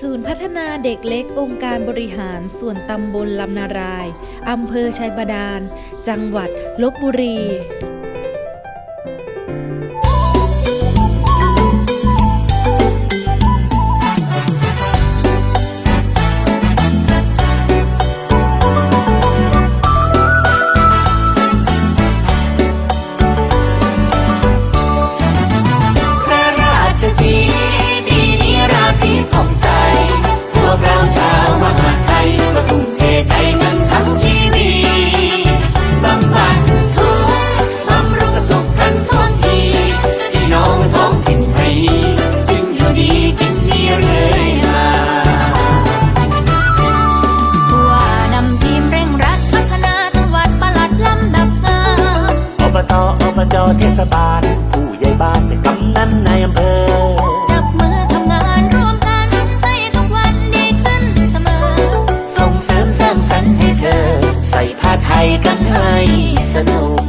ศูนย์พัฒนาเด็กเล็กองค์การบริหารส่วนตำบลลำนาราย อำเภอชัยบาดาล จังหวัดลบบุรี ศบาล ผู้ใหญ่บ้านกำนันในอำเภอ จับมือทำงานร่วมกันให้ทุกวันดีขึ้นเสมอ ส่งเสริมสร้างสรรค์ให้เธอ ใส่ผ้าไทยกันให้สนุก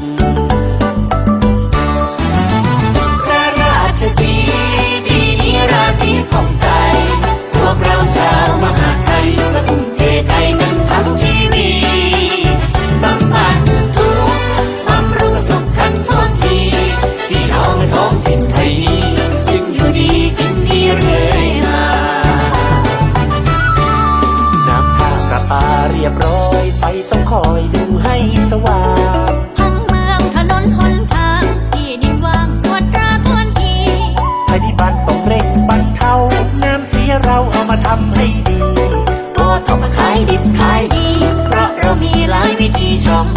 มาทำให้ดีโอทอปขายดิบขายดี เพราะเรามีหลายวิธีช่อง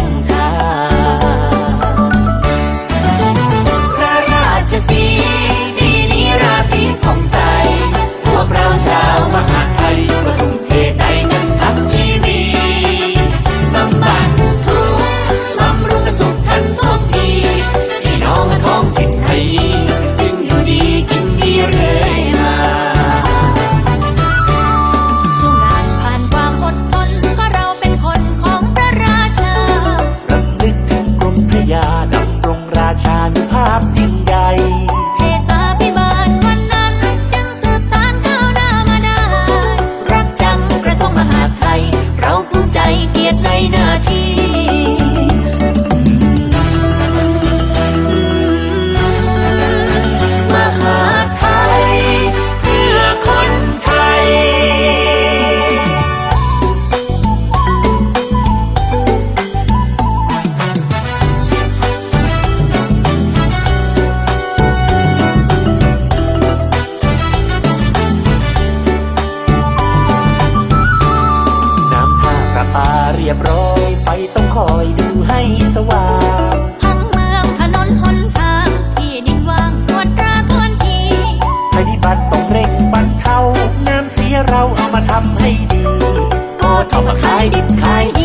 ยบร้อยไปต้องคอยดูให้สว่างห้งเมืองถนนหนทางที่ดินว่างตวจตราควรทีภัยพิบัติต้องเร่งบรรเทาน้ำเสียเราเอามาทำให้ดี ก็ทำมาขายดิบขาย